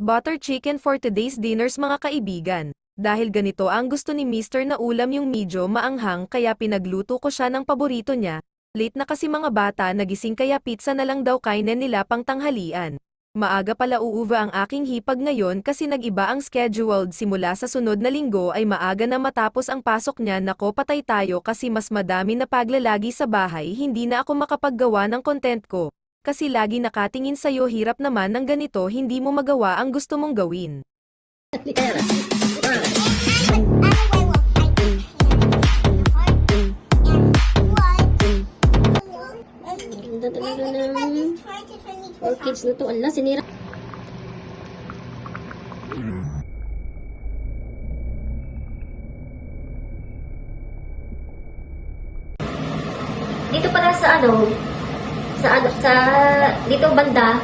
Butter chicken for today's dinners mga kaibigan. Dahil ganito ang gusto ni Mr. na ulam yung medyo maanghang kaya pinagluto ko siya ng paborito niya. Late na kasi mga bata nagising kaya pizza na lang daw kainin nila pang tanghalian. Maaga pala uuva ang aking hipag ngayon kasi nag-iba ang scheduled simula sa sunod na linggo ay maaga na matapos ang pasok niya nako patay tayo kasi mas madami na paglalagi sa bahay hindi na ako makapaggawa ng content ko. Kasi lagi nakatingin sa'yo hirap naman ng ganito hindi mo magawa ang gusto mong gawin. Ng orchids na sinira. Dito pala sa ano, sa ano, sa dito banda,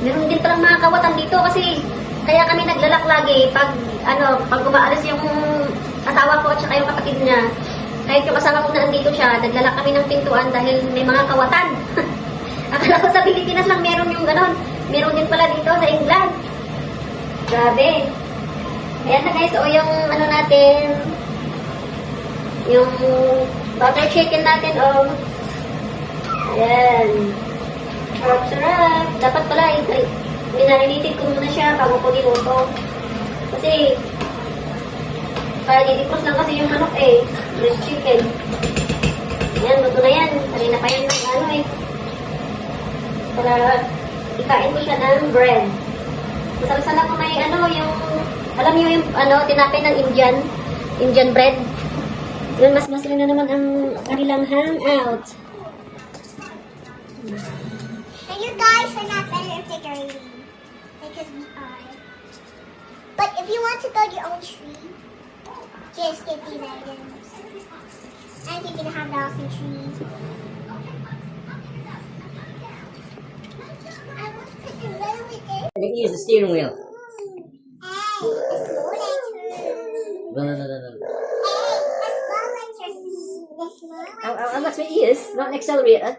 meron din palang mga kawatan dito kasi kaya kami naglalak lagi pag ano, pag umaalis yung asawa ko at saka yung kapatid niya. Kahit yung asawa ko na andito siya, naglalak kami ng pintuan dahil may mga kawatan. Akala ko sa Pilipinas lang meron yung ganon. Meron din pala dito sa England. Grabe. Ayan na guys, o yung ano natin, yung butter chicken natin, o. Ayan. Sarap-sarap. Dapat pala, i- minarinated ko muna siya bago ko niluto. Kasi, para didipos lang kasi yung manok eh. Breast chicken. Ayan, luto na yan. Kanina pa yan ng ano eh. Para ikain ko siya ng bread. Masarap sana ko may ano, yung, alam niyo yung ano, tinapay ng Indian, Indian bread. Yun, mas mas na naman ang kanilang hangout. And you guys are not better at decorating because we are. But if you want to build your own tree, just get these items. And you can have the awesome trees. I want to put the little bit can use the steering wheel. No, no, no, no, no. Hey, a slow letter C. The slow I, I, I must my ears, not an accelerator.